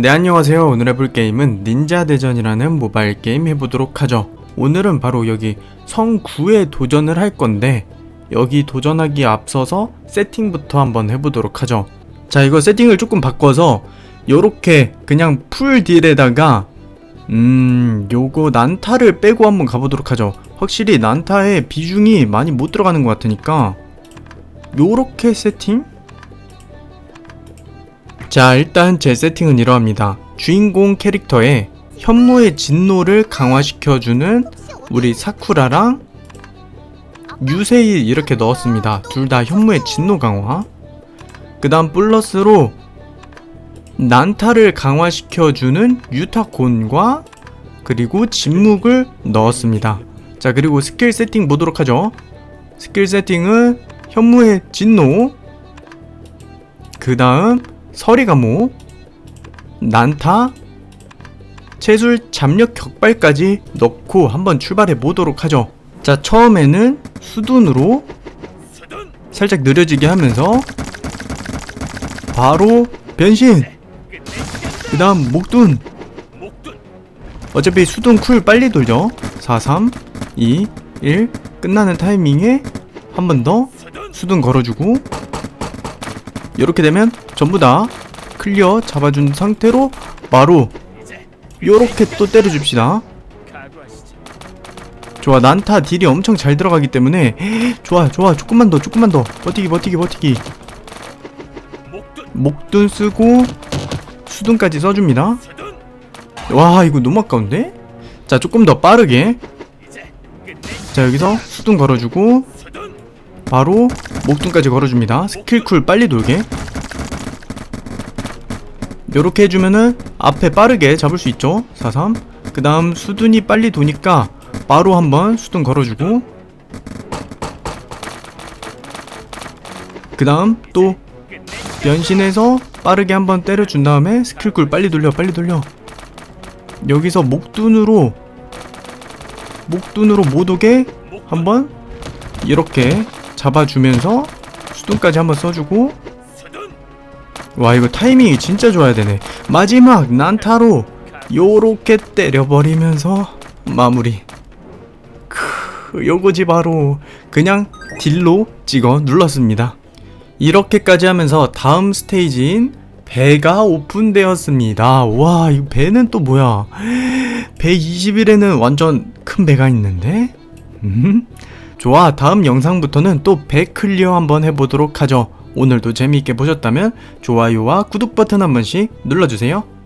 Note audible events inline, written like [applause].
네 안녕하세요. 오늘 해볼 게임은 닌자 대전이라는 모바일 게임 해보도록 하죠. 오늘은 바로 여기 성 9에 도전을 할 건데 여기 도전하기 앞서서 세팅부터 한번 해보도록 하죠. 자 이거 세팅을 조금 바꿔서 요렇게 그냥 풀 딜에다가 음 요거 난타를 빼고 한번 가보도록 하죠. 확실히 난타의 비중이 많이 못 들어가는 것 같으니까 요렇게 세팅? 자, 일단 제 세팅은 이러합니다. 주인공 캐릭터의 현무의 진노를 강화시켜주는 우리 사쿠라랑 유세일 이렇게 넣었습니다. 둘 다 현무의 진노 강화. 그 다음 플러스로 난타를 강화시켜주는 유타곤과 그리고 진묵을 넣었습니다. 자, 그리고 스킬 세팅 보도록 하죠. 스킬 세팅은 현무의 진노, 그 다음 서리가모, 난타, 채술 잡력 격발까지 넣고 한번 출발해 보도록 하죠. 자, 처음에는 수둔으로 살짝 느려지게 하면서 바로 변신. 그 다음 목둔. 어차피 수둔 쿨 빨리 돌죠. 4, 3, 2, 1 끝나는 타이밍에 한 번 더 수둔 걸어주고 이렇게 되면 전부 다 클리어 잡아준 상태로 바로 요렇게 또 때려줍시다. 좋아 난타 딜이 엄청 잘 들어가기 때문에 [gasps] 좋아 좋아. 조금만 더 조금만 더. 버티기 버티기 버티기. 목둔 쓰고 수둔까지 써줍니다. 와 이거 너무 아까운데? 자 조금 더 빠르게. 자 여기서 수둔 걸어주고 바로 목둔까지 걸어줍니다. 스킬쿨 빨리 돌게. 요렇게 해주면은 앞에 빠르게 잡을 수 있죠? 43. 그 다음 수둔이 빨리 도니까 바로 한번 수둔 걸어주고. 그 다음 또 변신해서 빠르게 한번 때려준 다음에 스킬쿨 빨리 돌려 빨리 돌려. 여기서 목둔으로 목둔으로 못 오게 한번 이렇게 잡아주면서 수둔까지 한번 써주고. 와 이거 타이밍이 진짜 좋아야 되네. 마지막 난타로 요렇게 때려버리면서 마무리. 크 요거지 바로 그냥 딜로 찍어 눌렀습니다. 이렇게까지 하면서 다음 스테이지인 배가 오픈되었습니다. 와 이 배는 또 뭐야? 배 21에는 완전 큰 배가 있는데? 음? 좋아 다음 영상부터는 또배 클리어 한번 해보도록 하죠. 오늘도 재미있게 보셨다면 좋아요와 구독 버튼 한 번씩 눌러주세요